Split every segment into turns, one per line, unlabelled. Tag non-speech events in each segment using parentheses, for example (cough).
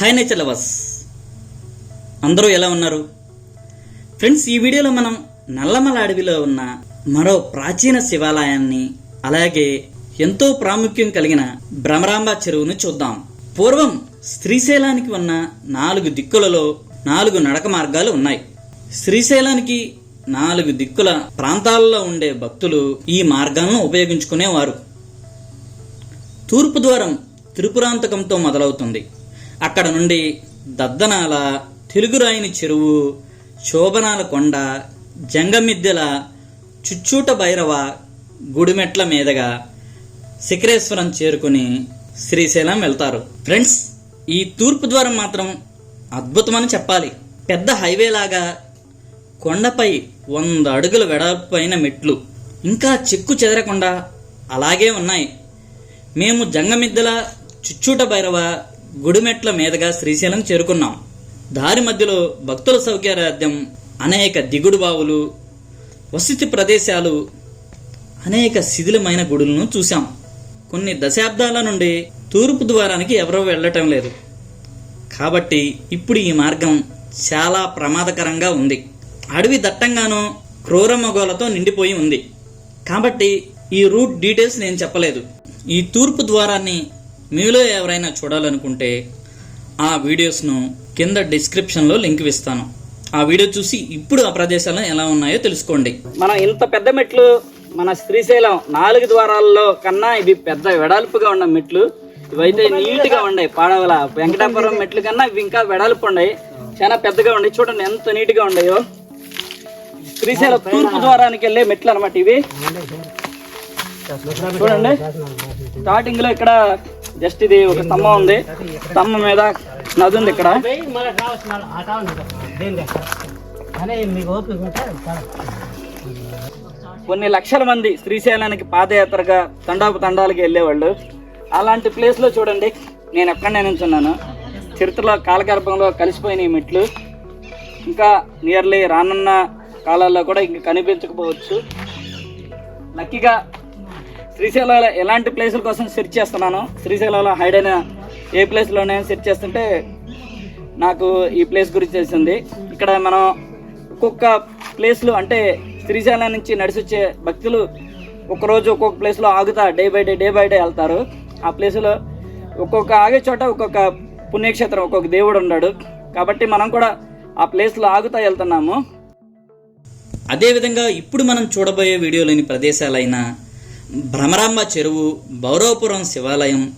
Hi nature lovers అందరూ ఎలా ఉన్నారు? ఫ్రెండ్స్ ఈ వీడియోలో మనం నల్లమల అడవిలో ఉన్న మరో ప్రాచీన శివాలయాన్ని అలాగే ఎంతో ప్రాముఖ్యం కలిగిన భ్రమరాంబ చెరువును చూద్దాం. పూర్వం శ్రీశైలానికి ఉన్న నాలుగు దిక్కులలో నాలుగు నడక మార్గాలు ఉన్నాయి. శ్రీశైలానికి నాలుగు దిక్కుల ప్రాంతాలలో ఉండే భక్తులు ఈ మార్గాలను ఉపయోగించుకునేవారు. తూర్పు ద్వారం త్రిపురాంతకంతో మొదలవుతుంది. అక్కడ నుండి దద్దనాల తెలుగురాయిని చెరువు శోభనాల కొండ జంగమిద్దెల చుచ్చూట భైరవ గుడిమెట్ల మీదగా శిఖరేశ్వరం చేరుకుని శ్రీశైలం వెళ్తారు. ఫ్రెండ్స్ ఈ తూర్పు ద్వారం మాత్రం అద్భుతమని చెప్పాలి. పెద్ద హైవే లాగా కొండపై వంద అడుగుల వెడల్పైన మెట్లు ఇంకా చెక్కు చెదరకుండా అలాగే ఉన్నాయి. మేము జంగమిద్దల చుచ్చూట భైరవ గుడిమెట్ల మీదుగా శ్రీశైలం చేరుకున్నాం. దారి మధ్యలో భక్తుల సౌకర్యార్థం అనేక దిగుడు బావులు వసతి ప్రదేశాలు అనేక శిథిలమైన గుడులను చూశాం. కొన్ని దశాబ్దాల నుండి తూర్పు ద్వారానికి ఎవరూ వెళ్ళటం లేదు. కాబట్టి ఇప్పుడు ఈ మార్గం చాలా ప్రమాదకరంగా ఉంది. అడవి దట్టంగానూ క్రూర మొగోలతో నిండిపోయి ఉంది. కాబట్టి ఈ రూట్ డీటెయిల్స్ నేను చెప్పలేదు. ఈ తూర్పు ద్వారాన్ని మీలో ఎవరైనా చూడాలనుకుంటే ఆ వీడియోస్ను కింద డిస్క్రిప్షన్లో లింక్ ఇస్తాను. ఆ వీడియో చూసి ఇప్పుడు ఆ ప్రదేశాలు ఎలా ఉన్నాయో తెలుసుకోండి. మనం ఇంత పెద్ద మెట్లు మన శ్రీశైలం నాలుగు ద్వారాల్లో కన్నా ఇవి పెద్ద వెడల్పుగా ఉన్న మెట్లు. ఇవైతే నీట్గా ఉన్నాయి పాడవల వెంకటాపురం మెట్లు కన్నా ఇవి ఇంకా వెడల్పు ఉన్నాయి. చాలా పెద్దగా ఉన్నాయి. చూడండి ఎంత నీట్గా ఉన్నాయో. శ్రీశైలం తూర్పు ద్వారానికి వెళ్ళే మెట్లు అనమాట ఇవి. చూడండి. స్టార్టింగ్లో ఇక్కడ జస్ట్ ఇది ఒక స్తంభం ఉంది. స్తంభం మీద నది ఉంది ఇక్కడ. కొన్ని లక్షల మంది శ్రీశైలానికి పాదయాత్రగా తండాపు తండాలకి వెళ్ళేవాళ్ళు. అలాంటి ప్లేస్లో చూడండి నేను ఎక్కడనే నించున్నాను చరిత్రలో కాలగర్భంలో కలిసిపోయిన ఈ మెట్లు. ఇంకా నియర్లీ రానున్న కాలాల్లో కూడా ఇంక కనిపించకపోవచ్చు. లక్కీగా శ్రీశైలంలో ఎలాంటి ప్లేసుల కోసం సెర్చ్ చేస్తున్నాను శ్రీశైలంలో హైడ్ అయిన ఏ ప్లేస్లోనే సెర్చ్ చేస్తుంటే నాకు ఈ ప్లేస్ గురించి తెలిసింది. ఇక్కడ మనం ఒక్కొక్క ప్లేస్లు అంటే శ్రీశైలం నుంచి నడిచి వచ్చే భక్తులు ఒక్కరోజు ఒక్కొక్క ప్లేస్లో ఆగుతా day by day day by day వెళ్తారు. ఆ ప్లేస్లో ఒక్కొక్క ఆగే చోట ఒక్కొక్క పుణ్యక్షేత్రం ఒక్కొక్క దేవుడు ఉన్నాడు. కాబట్టి మనం కూడా ఆ ప్లేస్లో ఆగుతా వెళ్తున్నాము. అదేవిధంగా ఇప్పుడు మనం చూడబోయే వీడియోలోని ప్రదేశాలైన భ్రమరాంబ చెరువు భౌరవపురం శివాలయం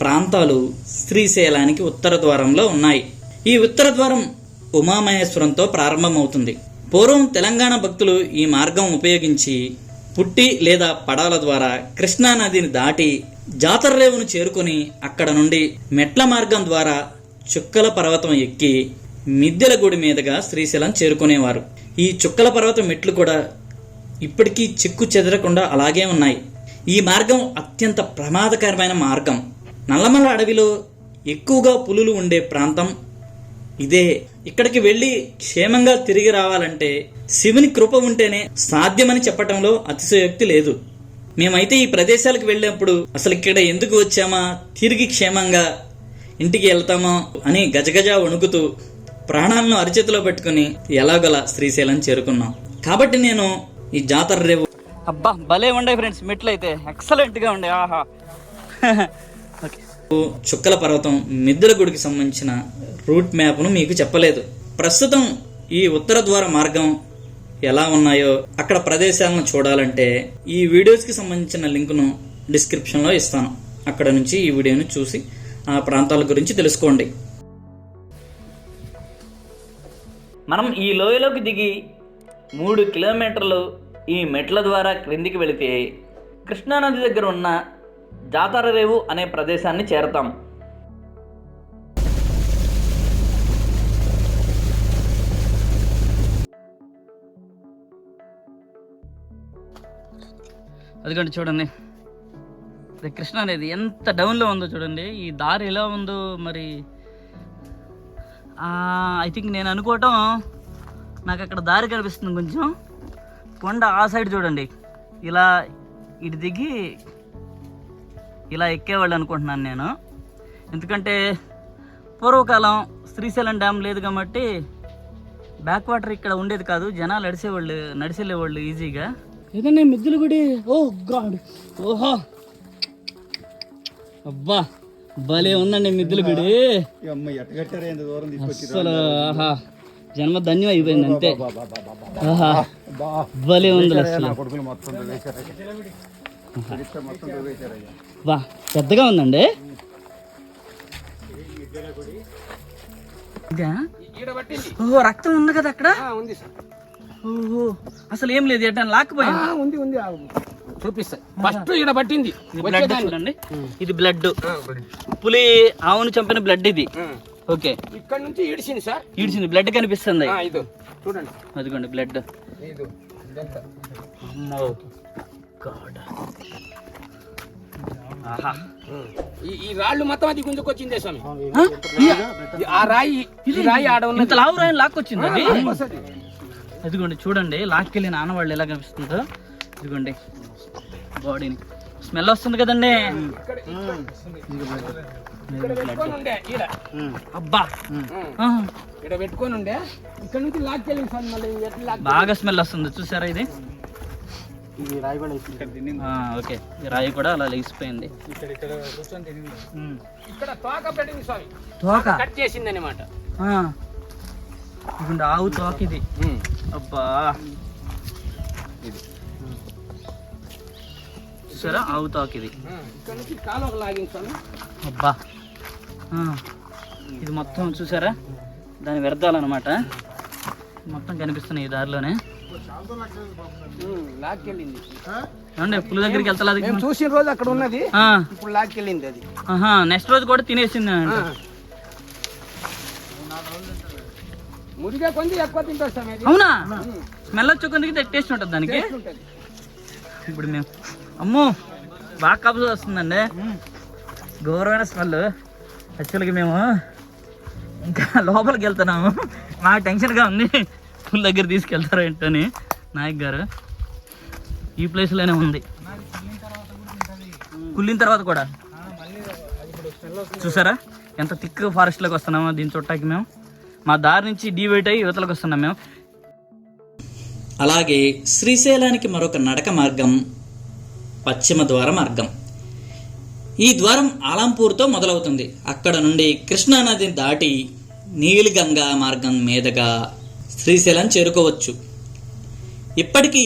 ప్రాంతాలు శ్రీశైలానికి ఉత్తర ద్వారంలో ఉన్నాయి. ఈ ఉత్తర ద్వారం ఉమామహేశ్వరంతో ప్రారంభమవుతుంది. పూర్వం తెలంగాణ భక్తులు ఈ మార్గం ఉపయోగించి పుట్టి లేదా పడవల ద్వారా కృష్ణా నదిని దాటి జాతరరేవును చేరుకొని అక్కడ నుండి మెట్ల మార్గం ద్వారా చుక్కల పర్వతం ఎక్కి మిద్దెల గుడి మీదుగా శ్రీశైలం చేరుకునేవారు. ఈ చుక్కల పర్వతం మెట్లు కూడా ఇప్పటికీ చిక్కు చెదరకుండా అలాగే ఉన్నాయి. ఈ మార్గం అత్యంత ప్రమాదకరమైన మార్గం. నల్లమల అడవిలో ఎక్కువగా పులులు ఉండే ప్రాంతం ఇదే. ఇక్కడికి వెళ్ళి క్షేమంగా తిరిగి రావాలంటే శివుని కృప ఉంటేనే సాధ్యమని చెప్పటంలో అతిశయోక్తి లేదు. మేమైతే ఈ ప్రదేశాలకు వెళ్ళినప్పుడు అసలు ఇక్కడ ఎందుకు వచ్చామా? తిరిగి క్షేమంగా ఇంటికి వెళ్తామా? అని గజగజ వణుకుతూ ప్రాణాలను అరిచేతిలో పెట్టుకుని ఎలాగోలా శ్రీశైలం చేరుకున్నాం. కాబట్టి నేను ఈ జాతర రేవు. అబ్బా భలే ఉండే ఫ్రెండ్స్ మెట్లు అయితే. ఎక్సలెంట్గా ఉండే ఆహా. (laughs) ఓకే చుక్కల పర్వతం మిద్దెల గుడికి సంబంధించిన రూట్ మ్యాప్ను మీకు చెప్పలేదు. ప్రస్తుతం ఈ ఉత్తర ద్వార మార్గం ఎలా ఉన్నాయో అక్కడ ప్రదేశాలను చూడాలంటే ఈ వీడియోస్కి సంబంధించిన లింకును డిస్క్రిప్షన్లో ఇస్తాను. అక్కడ నుంచి ఈ వీడియోని చూసి ఆ ప్రాంతాల గురించి తెలుసుకోండి. మనం ఈ లోయలోకి దిగి మూడు కిలోమీటర్లు ఈ మెట్ల ద్వారా క్రిందికి వెళితే కృష్ణానది దగ్గర ఉన్న జాతర రేవు అనే ప్రదేశాన్ని చేరతాం. అదిగోండి చూడండి. ఇది కృష్ణ అనేది ఎంత డౌన్లో ఉందో చూడండి. ఈ దారి ఎలా ఉందో మరి ఐ థింక్ నేను అనుకోవటం నాకు అక్కడ దారి కనిపిస్తుంది కొంచెం. కొండ ఆ సైడ్ చూడండి. ఇలా ఇటు దిగి ఇలా ఎక్కేవాళ్ళు అనుకుంటున్నాను నేను. ఎందుకంటే
పూర్వకాలం శ్రీశైలం డ్యామ్ లేదు కాబట్టి బ్యాక్ వాటర్ ఇక్కడ ఉండేది కాదు. జనాలు నడిచేవాళ్ళు నడిచెళ్ళేవాళ్ళు ఈజీగా. ఏదన్నా మిద్దులు గుడి ఓ గాడ్ ఓహో. అబ్బా భలే ఉందండి మిద్దులు గుడి.
అమ్మ ఎట్టగట్టారా ఎంత దూరం తీసుకొచ్చి
అసలు ఆహా. జన్మ ధన్యం అయిపోయింది అంతే భలే ఉంది వా పెద్దగా ఉందండి. ఇదా? ఓహో రక్తం ఉంది కదా అక్కడ?
ఉంది సార్.
ఓహో అసలు ఏం లేదు ఎట్లా లాక్కుపోయింది
ఉంది ఉంది చూపిస్తా. ఫస్ట్ ఇక్కడ పట్టింది.
చూడండి. ఇది బ్లడ్ పులి ఆవును చంపిన బ్లడ్ ఇది. ఓకే.
ఇక్కడ నుంచి ఇడిచింది సార్.
ఈడ్చింది బ్లడ్ కనిపిస్తుంది.
ఇది. చూడండి.
అదిగోండి బ్లడ్
ఇది.
అమ్మో గాడ్ ఆహా.
ఈ రాళ్ళు మొత్తం అది గుంజుకొచ్చిందే స్వామి.
ఆ?
రాయి ఈ రాయి ఆడ
ఇంత లావు రాయని లాక్కొచ్చింది అది?
వస్తది.
ఇదిగోండి చూడండి లాక్కెళ్ళిన ఆనవాళ్ళు ఎలా కనిపిస్తుందో. ఇదిగోండి బాడీని స్మెల్ వస్తుంది కదండి.
ఇక్కడ పెట్టుకొని ఉండే ఈడ.
అబ్బా.
ఇక్కడ పెట్టుకొని ఉండే. ఇక్కడ నుంచి లాక్కెళ్ళింది స్వామి మళ్ళీ ఎట్లా లాక్
బాగా స్మెల్ వస్తుంది చూసారా ఇది?
ఇది రాయి కూడా ఇక్కడ
ఆ, ఓకే. రాయి కూడా అలా లేచిపోయింది.
ఇక్కడ తోక పెట్టింది స్వామి
తోక?
కట్ చేసింది అనమాట
ఆవు తోక ఇది. అబ్బా. చూసారా? ఆవు తోక ఇది.
ఇక్కడ నుంచి లాగింది స్వామి
అబ్బా. ఇది మొత్తం చూసారా? దాని వ్యర్థాలన్నమాట. మొత్తం కనిపిస్తున్నాయి ఈ దారిలోనే. ఏమండి పులి దగ్గరికి వెళ్తలేదు
చూసిన రోజు అక్కడ ఉన్నది. ఇప్పుడు లాక్కెళ్ళింది అది.
నెక్స్ట్ రోజు కూడా తినేసింది.
మురిగా కొంది ఎక్కువ తింటారు
అవునా? స్మెల్ వచ్చే కొద్దికి టేస్ట్ ఉంటుంది దానికి. ఇప్పుడు మేము అమ్మో బాగా కబులు వస్తుందండి. ఘోరమైన స్మెల్. యాక్చువల్గా మేము ఇంకా లోపలికి వెళ్తున్నాము. నాకు టెన్షన్గా ఉంది. పుల్ దగ్గర తీసుకెళ్తారు ఏంటని నాయక్ గారు ఈ ప్లేస్లోనే ఉంది. కుళ్ళిన తర్వాత కూడా. చూసారా? ఎంత థిక్ ఫారెస్ట్లోకి వస్తున్నామో దీని చుట్టాకి మేము. మా దారి నుంచి డీవైట్ అయ్యి యువతలకు వస్తున్నాం మేము. అలాగే శ్రీశైలానికి మరొక నడక మార్గం పశ్చిమ ద్వార మార్గం. ఈ ద్వారం ఆలంపూర్తో మొదలవుతుంది. అక్కడ నుండి కృష్ణానదిని దాటి నీలిగంగా మార్గం మీదుగా శ్రీశైలం చేరుకోవచ్చు. ఇప్పటికీ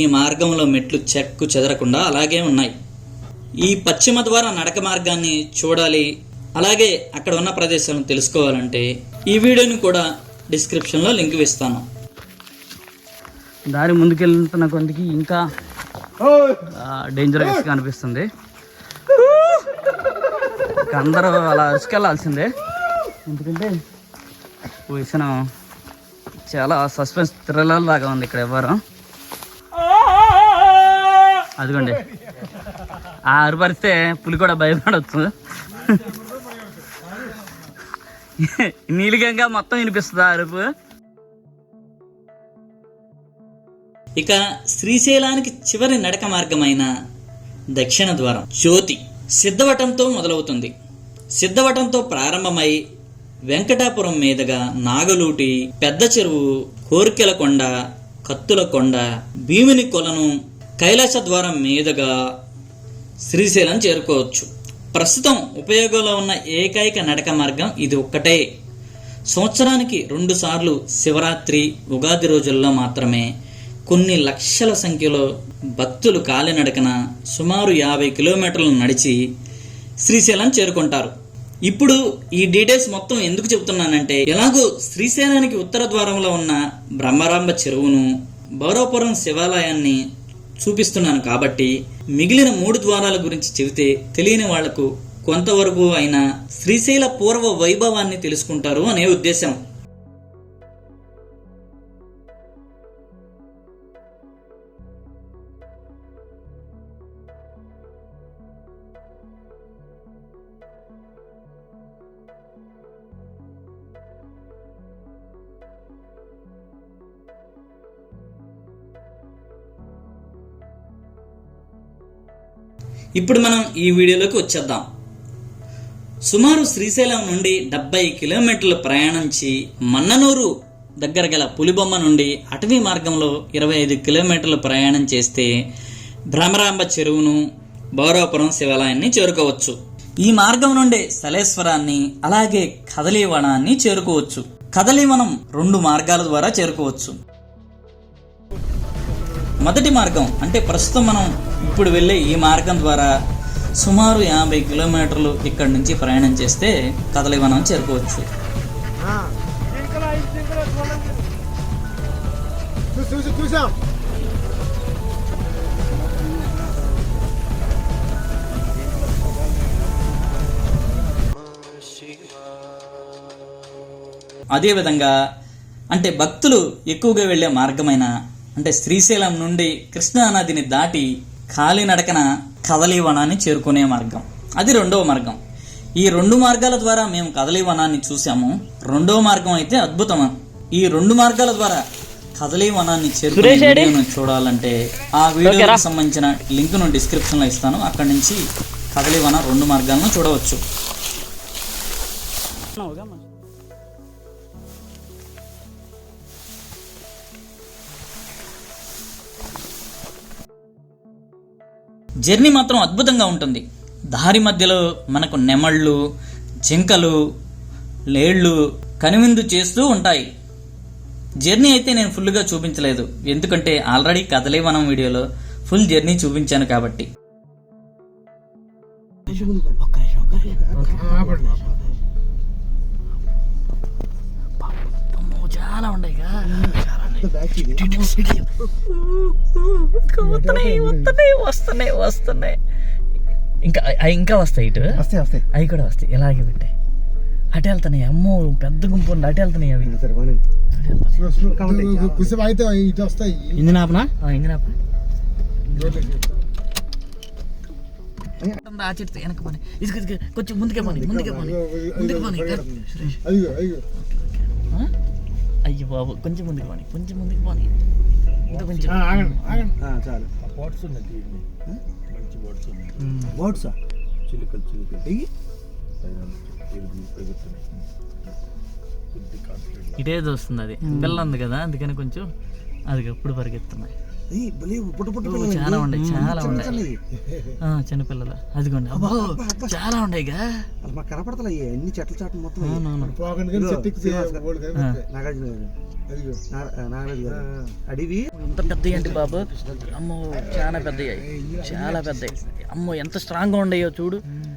ఈ మార్గంలో మెట్లు చెక్కు చెదరకుండా అలాగే ఉన్నాయి. ఈ పశ్చిమ ద్వార నడక మార్గాన్ని చూడాలి. అలాగే అక్కడ ఉన్న ప్రదేశాలను తెలుసుకోవాలంటే ఈ వీడియోని కూడా డిస్క్రిప్షన్లో లింక్ ఇస్తాను. దారి ముందుకెళ్తున్న కొందికి ఇంకా డేంజరస్గా అనిపిస్తుంది. ఇక అందరూ అలా అరుచుకెళ్ళాల్సిందే ఎందుకంటే విషయం చాలా సస్పెన్స్ థ్రిల్లర్ లాగా ఉంది ఇక్కడ ఎవరు అదిగోండి. ఆ అరుపరిస్తే పులి కూడా భయపడవచ్చు నీలిగంగా మొత్తం వినిపిస్తుంది అరుపు? ఇక శ్రీశైలానికి చివరి నడక మార్గమైన దక్షిణ ద్వారం జ్యోతి. సిద్ధవటంతో మొదలవుతుంది. సిద్ధవటంతో ప్రారంభమై వెంకటాపురం మీదుగా నాగలూటి పెద్ద చెరువు కోరికెల కొండ కత్తుల కొండ భీమిని కొలను కైలాస ద్వారం మీదుగా శ్రీశైలం చేరుకోవచ్చు. ప్రస్తుతం ఉపయోగంలో ఉన్న ఏకైక నడక మార్గం ఇది ఒక్కటే. సంవత్సరానికి రెండుసార్లు శివరాత్రి ఉగాది రోజుల్లో మాత్రమే. కొన్ని లక్షల సంఖ్యలో భక్తులు కాలినడకన సుమారు యాభై కిలోమీటర్లు నడిచి శ్రీశైలం చేరుకుంటారు. ఇప్పుడు ఈ డీటెయిల్స్ మొత్తం ఎందుకు చెబుతున్నానంటే ఎలాగో శ్రీశైలానికి ఉత్తర ద్వారంలో ఉన్న బ్రహ్మరాంబ చెరువును భౌరవపురం శివాలయాన్ని చూపిస్తున్నాను కాబట్టి మిగిలిన మూడు ద్వారాల గురించి చెబితే తెలియని వాళ్ళకు కొంతవరకు అయినా శ్రీశైల పూర్వ వైభవాన్ని తెలుసుకుంటారు అనే ఉద్దేశం. ఇప్పుడు మనం ఈ వీడియోలోకి వచ్చేద్దాం.
సుమారు శ్రీశైలం నుండి డెబ్బై కిలోమీటర్లు ప్రయాణించి మన్ననూరు దగ్గర గల పులిబొమ్మ నుండి అటవీ మార్గంలో ఇరవై ఐదు కిలోమీటర్లు ప్రయాణం చేస్తే భ్రమరాంబ చెరువును బౌరవపురం శివాలయాన్ని చేరుకోవచ్చు. ఈ మార్గం నుండి సలేశ్వరాన్ని అలాగే కదలీవనాన్ని చేరుకోవచ్చు. కదలీవనం రెండు మార్గాల ద్వారా చేరుకోవచ్చు. మొదటి మార్గం అంటే ప్రస్తుతం మనం ఇప్పుడు వెళ్ళే ఈ మార్గం ద్వారా సుమారు యాభై కిలోమీటర్లు ఇక్కడి నుంచి ప్రయాణం చేస్తే కదలివనం చేరుకోవచ్చు. అదేవిధంగా అంటే భక్తులు ఎక్కువగా వెళ్ళే మార్గమైన అంటే శ్రీశైలం నుండి కృష్ణా నదిని దాటి కాలినడకన కదలీవనాన్ని చేరుకునే మార్గం. అది రెండవ మార్గం. ఈ రెండు మార్గాల ద్వారా మేము కదలీవనాన్ని చూసాము రెండవ మార్గం అయితే అద్భుతం ఈ రెండు మార్గాల ద్వారా కదలీవనాన్ని చేరుకునే వీడియోను చూడాలంటే ఆ వీడియోకి సంబంధించిన లింక్ను డిస్క్రిప్షన్లో ఇస్తాను. అక్కడి నుంచి కదలీవన రెండు మార్గాలను చూడవచ్చు. జర్నీ మాత్రం అద్భుతంగా ఉంటుంది. దారి మధ్యలో మనకు నెమళ్ళు జింకలు లేళ్ళు కనువిందు చేస్తూ ఉంటాయి. జర్నీ అయితే నేను ఫుల్గా చూపించలేదు. ఎందుకంటే ఆల్రెడీ కదలేవనం వీడియోలో ఫుల్ జర్నీ చూపించాను కాబట్టి.
వస్తున్నాయి వస్తున్నాయి వస్తున్నాయి వస్తున్నాయి. ఇంకా అవి ఇంకా వస్తాయి ఇటు?
వస్తాయి వస్తాయి.
అవి కూడా వస్తాయి. ఇలాగే పెట్టాయి అటు వెళ్తున్నాయి అమ్మో పెద్ద గుంపు ఉంది. అటు వెళ్తున్నాయి అవి.
అయితే ఇటు వస్తాయి.
ఇంజిన్ ఆపనా ఇంజిన్ ఆప ఆ చెట్టు వెనక పని. ఇసుక ఇసుక కొంచెం ముందుకే పని ముందుకే పని. ముందుకు పని
అయ్యో
బాబు కొంచెం ముందుకు పని కొంచెం ముందుకు పని. ఇంకా కొంచెం.
ఆగండి ఆగండి.
చాలు.
ఉమ్.
బోట్సా
చిలుకలు చిలుకలు.
ఎయ్యి.
ఇటే వస్తుంది అది. పిల్ల ఉంది కదా అందుకని కొంచెం అది ఎప్పుడు పరిగెత్తున్నాయి. చాలా ఉన్నాయి చాలా. ఆ, చిన్నపిల్లలు. అదిగోండి. అబ్బో చాలా
అసలు మాకు కనపడతలే అన్ని చెట్ల చాటు మొత్తం. నాగార్జున నాగరాజు అడివి.
ఎంత పెద్ద ఏంటి బాబు? అమ్మో చాలా పెద్దవి చాలా పెద్దవి. అమ్మో ఎంత స్ట్రాంగ్గా ఉండయో చూడు.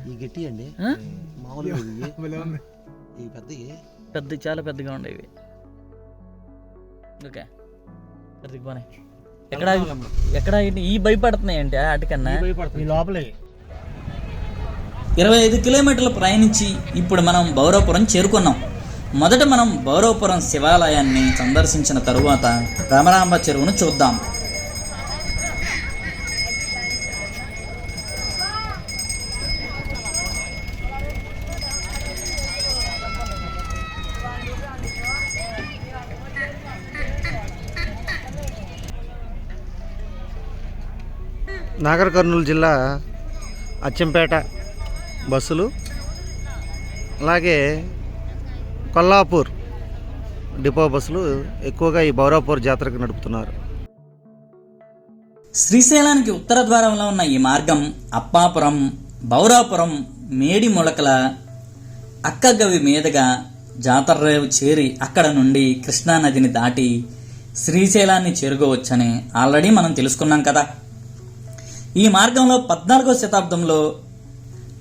ఈ గట్టి అండి? మామూలుగా (laughs) ఈ పెద్దవి.
పెద్ద చాలా పెద్దగా ఉండేవి. ఓకే. పోనీ. ఎక్కడ ఎక్కడ ఈ భయపడుతున్నాయి అంటే వాటికన్నా
ఈ లోపలే.
ఇరవై ఐదు కిలోమీటర్లు ప్రయాణించి ఇప్పుడు మనం బౌరవపురం చేరుకున్నాం. మొదట మనం బౌరవపురం శివాలయాన్ని సందర్శించిన తరువాత రామరాంబ చెరువును చూద్దాం.
నాగర్ కర్నూలు జిల్లా అచ్చంపేట బస్సులు అలాగే కొల్లాపూర్ డిపో బస్సులు ఎక్కువగా ఈ బౌరాపూర్ జాతరకు నడుపుతున్నారు.
శ్రీశైలానికి ఉత్తర ద్వారంలో ఉన్న ఈ మార్గం అప్పాపురం బౌరాపురం మేడి మొలకల అక్కగవి మీదుగా జాతరరేవు చేరి అక్కడ నుండి కృష్ణానదిని దాటి శ్రీశైలాన్ని చేరుకోవచ్చని ఆల్రెడీ మనం తెలుసుకున్నాం కదా. ఈ మార్గంలో పద్నాలుగో శతాబ్దంలో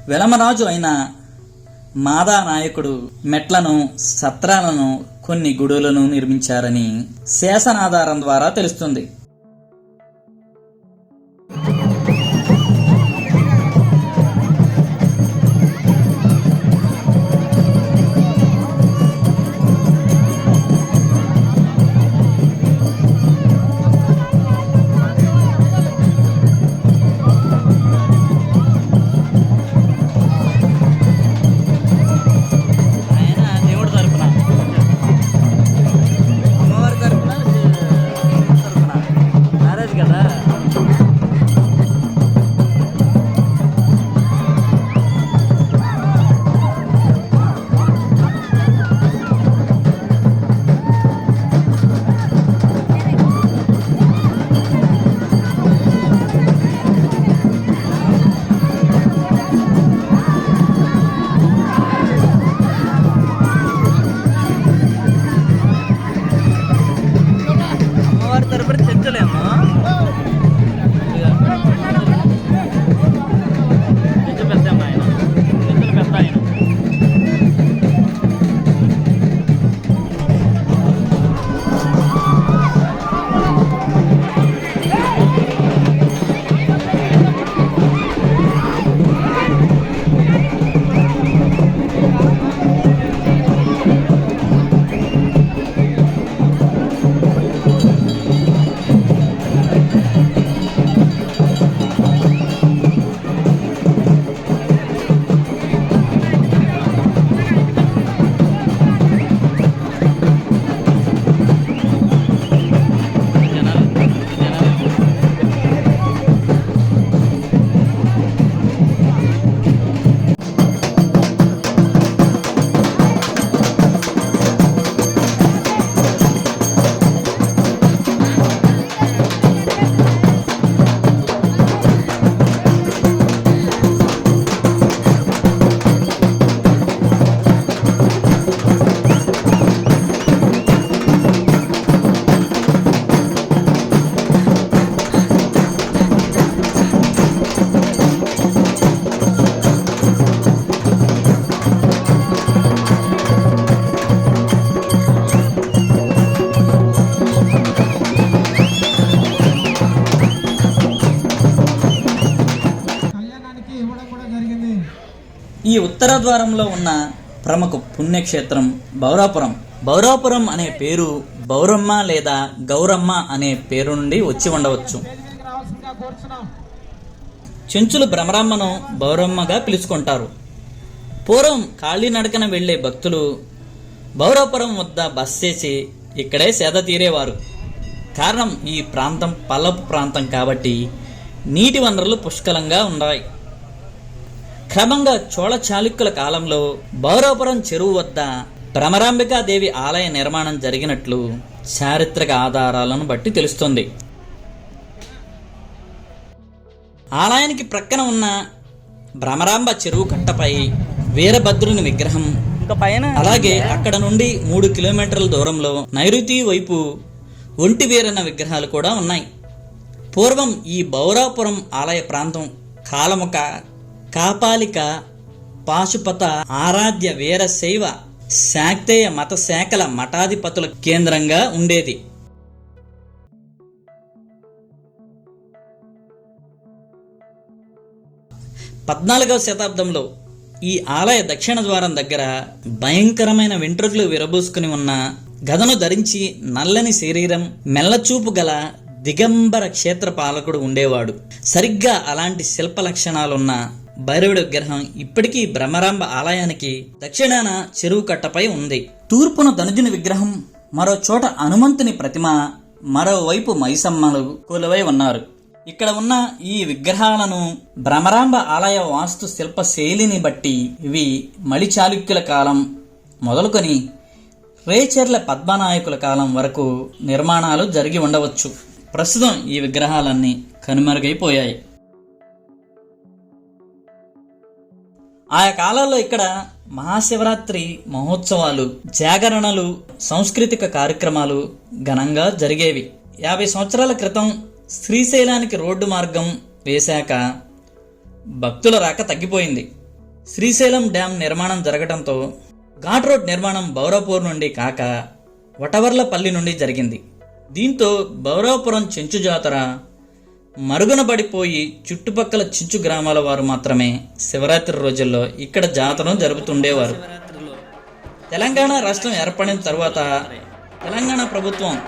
వెలమరాజు అయిన మాదా నాయకుడు మెట్లను సత్రాలను కొన్ని గుడులను నిర్మించారని శాసనాధారం ద్వారా తెలుస్తుంది. ఈ ఉత్తర ద్వారంలో ఉన్న ప్రముఖ పుణ్యక్షేత్రం బౌరాపురం. బౌరాపురం అనే పేరు బౌరమ్మ లేదా గౌరమ్మ అనే పేరు నుండి వచ్చి ఉండవచ్చు. చెంచులు భ్రమరామ్మను బౌరమ్మగా పిలుచుకుంటారు. పూర్వం కాళీనడకన వెళ్ళే భక్తులు బౌరాపురం వద్ద బస్ చేసి ఇక్కడే సేద తీరేవారు. కారణం ఈ ప్రాంతం పల్లపు ప్రాంతం కాబట్టి నీటి వనరులు పుష్కలంగా ఉన్నాయి క్రమంగా చోళ చాళుక్యుల కాలంలో బౌరాపురం చెరువు వద్ద భ్రమరాంబికాదేవి ఆలయ నిర్మాణం జరిగినట్లు చారిత్రక ఆధారాలను బట్టి తెలుస్తుంది. ఆలయానికి ప్రక్కన ఉన్న భ్రమరాంబ చెరువు కట్టపై వీరభద్రుని విగ్రహం
పైన
అలాగే అక్కడ నుండి మూడు కిలోమీటర్ల దూరంలో నైరుతి వైపు ఒంటి వీరన్న విగ్రహాలు కూడా ఉన్నాయి. పూర్వం ఈ బౌరాపురం ఆలయ ప్రాంతం కాలముక కాపాలిక పాశుపత ఆరాధ్య వీరశైవ శాక్తేయ మత శాఖల మఠాధిపతుల కేంద్రంగా ఉండేది. పద్నాలుగవ శతాబ్దంలో ఈ ఆలయ దక్షిణ ద్వారం దగ్గర భయంకరమైన వెంట్రుకలు విరబూసుకుని ఉన్న గదను ధరించి నల్లని శరీరం మెల్లచూపు గల దిగంబర క్షేత్ర పాలకుడు ఉండేవాడు. సరిగ్గా అలాంటి శిల్ప లక్షణాలున్న భైరవుడి విగ్రహం ఇప్పటికీ బ్రహ్మరాంబ ఆలయానికి దక్షిణాన చెరువు కట్టపై ఉంది. తూర్పున ధనుజుని విగ్రహం మరో చోట హనుమంతుని ప్రతిమ మరోవైపు మైసమ్మలు కొలువై ఉన్నారు. ఇక్కడ ఉన్న ఈ విగ్రహాలను భ్రమరాంబ ఆలయ వాస్తు శిల్ప శైలిని బట్టి ఇవి మలిచాళుక్యుల కాలం మొదలుకొని రేచర్ల పద్మనాయకుల కాలం వరకు నిర్మాణాలు జరిగి ఉండవచ్చు. ప్రస్తుతం ఈ విగ్రహాలన్నీ కనుమరుగైపోయాయి. ఆయా కాలాల్లో ఇక్కడ మహాశివరాత్రి మహోత్సవాలు జాగరణలు సాంస్కృతిక కార్యక్రమాలు ఘనంగా జరిగేవి. యాభై సంవత్సరాల క్రితం శ్రీశైలానికి రోడ్డు మార్గం వేశాక భక్తుల రాక తగ్గిపోయింది. శ్రీశైలం డ్యాం నిర్మాణం జరగడంతో ఘాట్ రోడ్ నిర్మాణం బౌరాపూర్ నుండి కాక వటవర్లపల్లి నుండి జరిగింది. దీంతో బౌరాపురం చెంచు జాతర మరుగున పడిపోయి చుట్టుపక్కల చించు గ్రామాల వారు మాత్రమే శివరాత్రి రోజుల్లో ఇక్కడ జాతరను జరుపుతుండేవారు. తెలంగాణ రాష్ట్రం ఏర్పడిన తర్వాత తెలంగాణ ప్రభుత్వం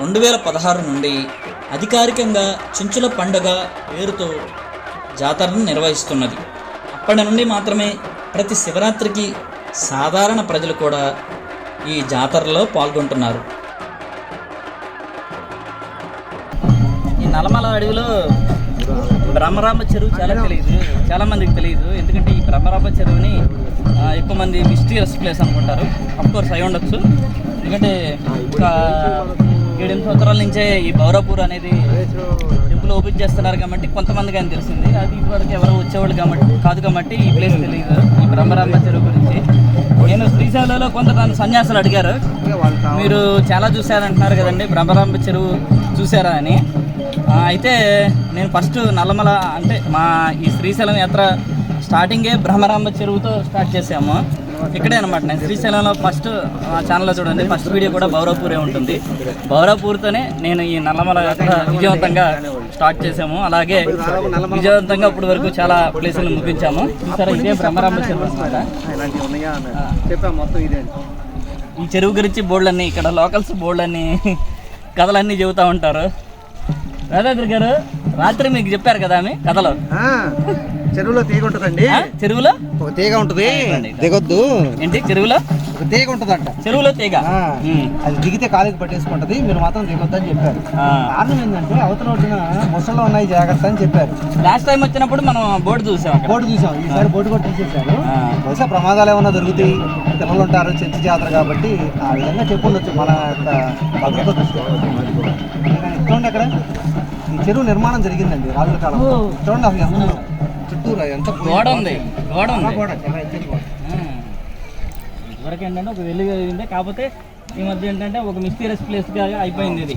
రెండు వేల పదహారు నుండి అధికారికంగా చించుల పండుగ పేరుతో జాతరను నిర్వహిస్తున్నది. అప్పటి నుండి మాత్రమే ప్రతి శివరాత్రికి సాధారణ ప్రజలు కూడా ఈ జాతరలో పాల్గొంటున్నారు.
నల్లమల అడవిలో బ్రహ్మరాంబ చెరువు చాలా తెలియదు చాలా మందికి తెలియదు ఎందుకంటే ఈ బ్రహ్మరాంబ చెరువుని ఎక్కువ మంది మిస్టీరియస్ ప్లేస్ అనుకుంటారు. కోర్స్ అయి ఉండొచ్చు. ఎందుకంటే ఒక ఏడెనిమిది సంవత్సరాల నుంచే ఈ బౌరాపూర్ అనేది టెంపుల్ ఓపెన్ చేస్తున్నారు కాబట్టి కొంతమందికి అని తెలిసింది. అది ఇప్పటివరకు ఎవరు వచ్చేవాళ్ళు కాబట్టి కాదు కాబట్టి ఈ ప్లేస్ తెలియదు ఈ బ్రహ్మరాంబ చెరువు గురించి. నేను శ్రీశైలంలో కొంత నన్ను సన్యాసులు అడిగారు. మీరు చాలా చూశారంటున్నారు కదండి బ్రహ్మరాంబ చెరువు చూసారా అని. అయితే నేను ఫస్ట్ నల్లమల అంటే మా ఈ శ్రీశైలం యాత్ర స్టార్టింగే బ్రహ్మరాంబ చెరువుతో స్టార్ట్ చేసాము. ఇక్కడే అనమాట నేను శ్రీశైలంలో ఫస్ట్ ఛానల్లో చూడండి ఫస్ట్ వీడియో కూడా బౌరాపూరే ఉంటుంది. బౌరాపూర్తోనే నేను ఈ నల్లమల యాత్ర విజయవంతంగా స్టార్ట్ చేసాము. అలాగే విజయవంతంగా అప్పటి వరకు చాలా ప్లేసులు ముగించాము. చూసారా ఇదే బ్రహ్మరాంబ చెరువు అనమాట ఈ చెరువు గురించి బోర్డులన్నీ ఇక్కడ లోకల్స్ బోర్డులన్నీ కథలన్నీ చెబుతూ ఉంటారు. రాధాద్రి గారు రాత్రి మీకు చెప్పారు కదా ఆమె కథలు.
చెరువులో తీగ ఉంటుందండి?
చెరువులో?
ఒక తీగ ఉంటుంది. దిగొద్దు.
ఏంటి చెరువులో?
ఒక తీగ ఉంటుందంట.
చెరువులో తీగ.
అది దిగితే కాలికి పట్టేసుకుంటది. మీరు మాత్రం దిగొద్దని చెప్పారు.
ఆ.
కారణం ఏంటంటే అవతల రోజున ముసళ్ళు ఉన్నాయి జాగ్రత్త అని చెప్పారు.
లాస్ట్ టైం వచ్చినప్పుడు మనం బోర్డు చూసాం
బోర్డు చూసాం. ఈసారి బోర్డు కూడా తీసేశారు.
ఆ.
బహుశా ప్రమాదాలు ఏమైనా దొరుకుతాయి. పిల్లలు ఉంటారు చర్చి జాతర కాబట్టి ఆ విధంగా చెప్పుండొచ్చు మన యొక్క భద్రత అందుకని చూడండి అక్కడ. ఈ చెరువు నిర్మాణం జరిగిందండి రాజుల కాలం చూడండి అసలు. చుట్టూరా ఎంత
గోడ ఉంది గోడ ఉంది.
గోడ.
ఇదివరకు ఏంటంటే ఒక వెలుగు కలిగిందే కాకపోతే ఈ మధ్య ఏంటంటే ఒక మిస్టీరియస్ ప్లేస్గా అయిపోయింది ఇది.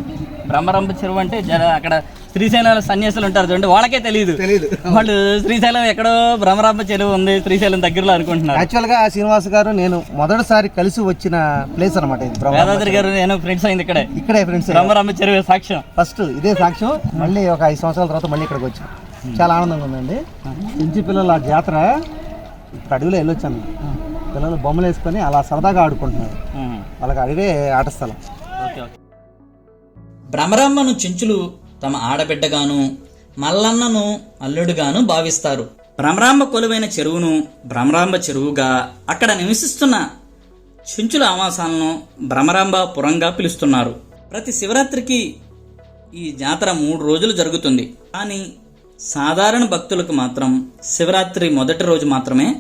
బ్రహ్మరంభ చెరువు అంటే జర అక్కడ శ్రీశైలం సన్యాసులు ఉంటారు చూడండి వాళ్ళకే తెలియదు
తెలీదు.
వాళ్ళు శ్రీశైలం ఎక్కడో బ్రహ్మరాంబ చెరువు ఉంది శ్రీశైలం దగ్గరలో అనుకుంటున్నారు.
యాక్చువల్గా శ్రీనివాస్ గారు నేను మొదటిసారి కలిసి వచ్చిన ప్లేస్ అనమాట ఇది
వేదాద్రి గారు నేను ఫ్రెండ్స్ అయింది ఇక్కడే.
ఇక్కడే ఫ్రెండ్స్
బ్రహ్మరాంబ చెరువు సాక్ష్యం.
ఫస్ట్ ఇదే సాక్ష్యం మళ్ళీ ఒక ఐదు సంవత్సరాల తర్వాత మళ్ళీ ఇక్కడికి వచ్చాం. చాలా ఆనందంగా ఉందండి. ఇంటి పిల్లల జాతర అడవిలో వెళ్ళొచ్చాను. పిల్లలు బొమ్మలు వేసుకొని అలా సరదాగా ఆడుకుంటున్నారు. వాళ్ళకి అడవే ఆట స్థలం.
Okay okay.
భ్రమరాంబను చెంచులు తమ ఆడబిడ్డగాను మల్లన్నను అల్లుడుగాను భావిస్తారు. భ్రమరాంబ కొలువైన చెరువును భ్రమరాంబ చెరువుగా అక్కడ నివసిస్తున్న చెంచుల ఆవాసాలను భ్రమరాంబ పురంగా పిలుస్తున్నారు. ప్రతి శివరాత్రికి ఈ జాతర మూడు రోజులు జరుగుతుంది. కానీ సాధారణ భక్తులకు మాత్రం శివరాత్రి మొదటి రోజు మాత్రమే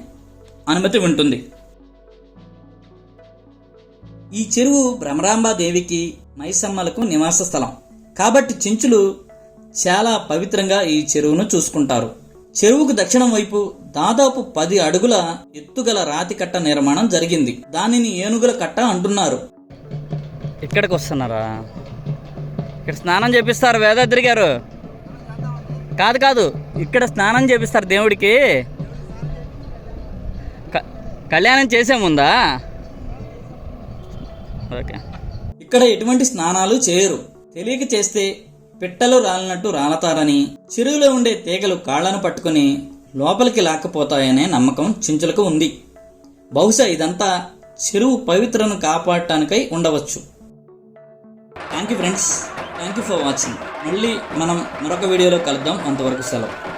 అనుమతి ఉంటుంది. ఈ చెరువు భ్రమరాంబాదేవికి మైసమ్మలకు నివాస స్థలం. కాబట్టి చెంచులు చాలా పవిత్రంగా ఈ చెరువును చూసుకుంటారు. చెరువుకు దక్షిణం వైపు దాదాపు పది అడుగుల ఎత్తుగల రాతి కట్ట నిర్మాణం జరిగింది. దానిని ఏనుగుల కట్ట అంటున్నారు.
ఇక్కడికి వస్తున్నారా? ఇక్కడ స్నానం చేపిస్తారు వేదాద్రి గారు. కాదు కాదు. ఇక్కడ స్నానం చేపిస్తారు దేవుడికి. కళ్యాణం చేసే ముందా? ఓకే.
ఇక్కడ ఎటువంటి స్నానాలు చేయరు. తెలియక చేస్తే పిట్టలు రాలినట్టు రాలతారని చెరువులో ఉండే తీగలు కాళ్ళను పట్టుకుని లోపలికి లాక్కపోతాయనే నమ్మకం చించులకు ఉంది. బహుశా ఇదంతా చెరువు పవిత్రను కాపాడటానికై ఉండవచ్చు. Thank you friends thank you for watching మళ్ళీ మనం మరొక వీడియోలో కలుద్దాం. అంతవరకు సెలవు.